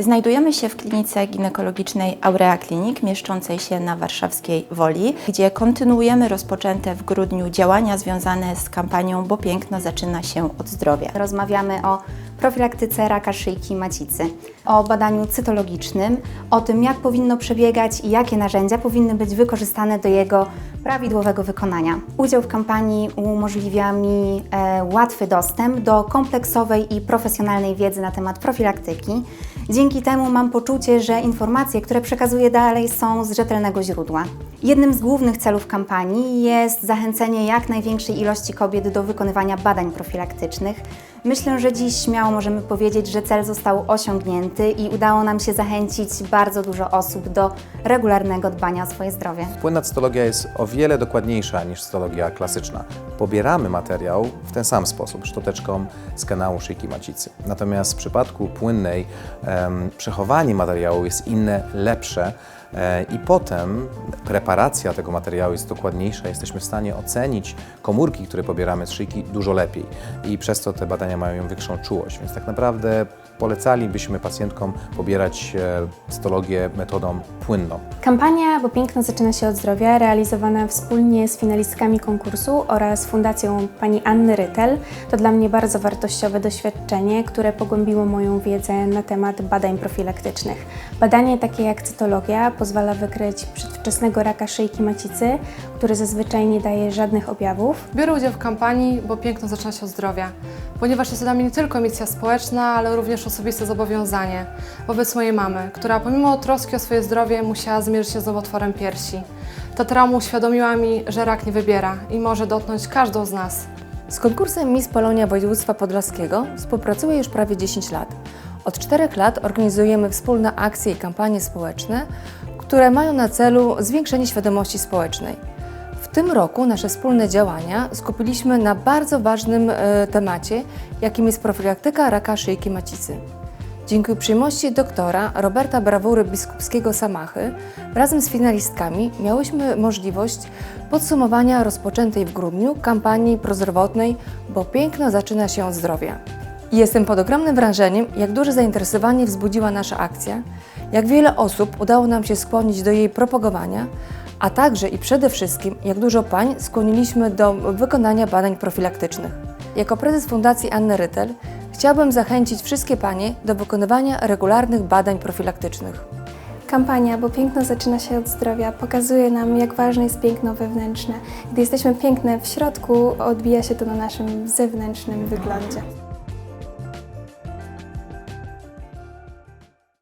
Znajdujemy się w klinice ginekologicznej Aurea Clinic, mieszczącej się na warszawskiej Woli, gdzie kontynuujemy rozpoczęte w grudniu działania związane z kampanią Bo piękno zaczyna się od zdrowia. Rozmawiamy o profilaktyce raka szyjki macicy, o badaniu cytologicznym, o tym, jak powinno przebiegać i jakie narzędzia powinny być wykorzystane do jego prawidłowego wykonania. Udział w kampanii umożliwia mi e, łatwy dostęp do kompleksowej i profesjonalnej wiedzy na temat profilaktyki. Dzięki temu mam poczucie, że informacje, które przekazuję dalej, są z rzetelnego źródła. Jednym z głównych celów kampanii jest zachęcenie jak największej ilości kobiet do wykonywania badań profilaktycznych. Myślę, że dziś śmiało możemy powiedzieć, że cel został osiągnięty i udało nam się zachęcić bardzo dużo osób do regularnego dbania o swoje zdrowie. Płynna cytologia jest o wiele dokładniejsza niż cytologia klasyczna. Pobieramy materiał w ten sam sposób, szczoteczką z kanału szyjki macicy. Natomiast w przypadku płynnej em, przechowanie materiału jest inne, lepsze i potem preparacja tego materiału jest dokładniejsza. Jesteśmy w stanie ocenić komórki, które pobieramy z szyjki dużo lepiej i przez to te badania mają większą czułość. Więc tak naprawdę polecalibyśmy pacjentkom pobierać e, cytologię metodą płynną. Kampania Bo Piękno zaczyna się od zdrowia, realizowana wspólnie z finalistkami konkursu oraz Fundacją pani Anny Rytel, to dla mnie bardzo wartościowe doświadczenie, które pogłębiło moją wiedzę na temat badań profilaktycznych. Badanie takie jak cytologia pozwala wykryć przedwczesnego raka szyjki macicy, który zazwyczaj nie daje żadnych objawów. Biorę udział w kampanii, bo piękno zaczyna się od zdrowia, ponieważ jest to dla mnie nie tylko misja społeczna, ale również osobiste zobowiązanie wobec mojej mamy, która pomimo troski o swoje zdrowie musiała zmierzyć się z nowotworem piersi. Ta trauma uświadomiła mi, że rak nie wybiera i może dotknąć każdą z nas. Z konkursem Miss Polonia Województwa Podlaskiego współpracuję już prawie 10 lat. Od 4 lat organizujemy wspólne akcje i kampanie społeczne, które mają na celu zwiększenie świadomości społecznej. Tym roku nasze wspólne działania skupiliśmy na bardzo ważnym e, temacie, jakim jest profilaktyka raka szyjki macicy. Dzięki uprzejmości doktora Roberta Brawury Biskupskiego Samachy razem z finalistkami miałyśmy możliwość podsumowania rozpoczętej w grudniu kampanii prozdrowotnej Bo piękno zaczyna się od zdrowia. Jestem pod ogromnym wrażeniem, jak duże zainteresowanie wzbudziła nasza akcja, jak wiele osób udało nam się skłonić do jej propagowania, a także i przede wszystkim, jak dużo pań skłoniliśmy do wykonania badań profilaktycznych. Jako prezes Fundacji Anny Rytel chciałabym zachęcić wszystkie panie do wykonywania regularnych badań profilaktycznych. Kampania Bo piękno zaczyna się od zdrowia pokazuje nam, jak ważne jest piękno wewnętrzne. Gdy jesteśmy piękne w środku, odbija się to na naszym zewnętrznym wyglądzie.